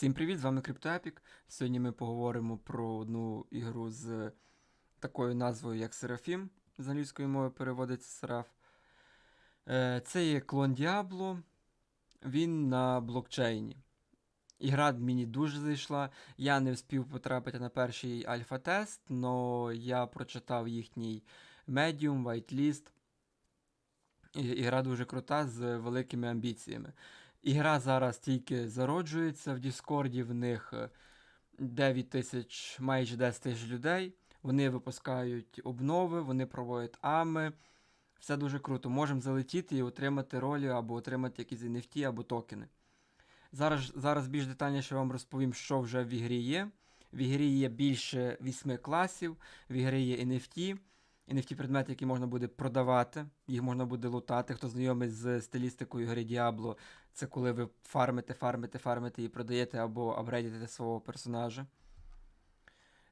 Всім привіт, з вами CryptoEpic. Сьогодні ми поговоримо про одну ігру з такою назвою, як Seraphim. З англійської мови переводиться Сераф. Це є клон Diablo. Він на блокчейні. Ігра мені дуже зайшла. Я не встиг потрапити на перший альфа-тест, але я прочитав їхній Medium, Whitelist. Ігра дуже крута з великими амбіціями. Ігра зараз тільки зароджується в Діскорді, в них е, 9 тисяч, майже 10 тисяч людей. Вони випускають обнови, вони проводять ами. Все дуже круто. Можемо залетіти і отримати ролі або отримати якісь NFT або токени. Зараз, зараз більш детальніше вам розповім, що вже в ігрі є. В ігрі є більше 8 класів, в ігрі є NFT. NFT предмети, які можна буде продавати, їх можна буде лутати. Хто знайомий з стилістикою гри Diablo, це коли ви фармите, фармите, фармите і продаєте або апгрейдите свого персонажа.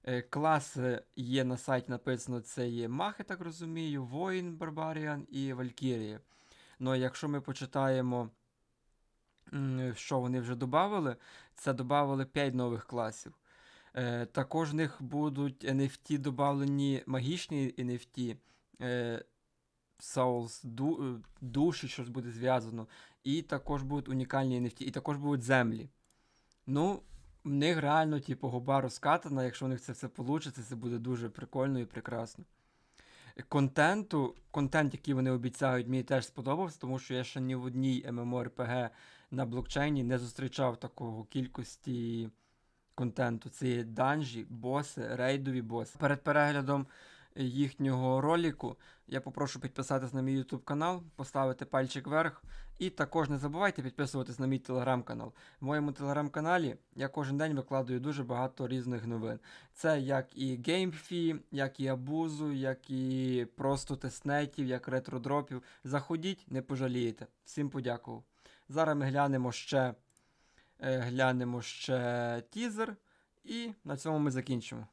Е, Класи є на сайті написано: це є Махи, так розумію, Воїн, Барбаріан і Валькірія. Ну, якщо ми почитаємо, що вони вже додали, це додали 5 нових класів. Е, також в них будуть NFT додавлені магічні NFT. Е, Souls, ду, е, душі, щось буде зв'язано. І також будуть унікальні NFT, і також будуть землі. Ну, в них реально, типу, губа розкатана. Якщо у них це все вийде, це буде дуже прикольно і прекрасно. Контенту, контент, який вони обіцяють, мені теж сподобався, тому що я ще ні в одній MMORPG на блокчейні не зустрічав такого кількості контенту. Це є данжі, боси, рейдові боси. Перед переглядом їхнього роліку я попрошу підписатись на мій YouTube канал, поставити пальчик вверх. І також не забувайте підписуватись на мій телеграм-канал. В моєму телеграм-каналі я кожен день викладаю дуже багато різних новин. Це як і геймфі, як і абузу, як і просто тестнетів, як ретродропів. Заходіть, не пожалієте. Всім подякував. Зараз ми глянемо ще, глянемо ще тізер, і на цьому ми закінчимо.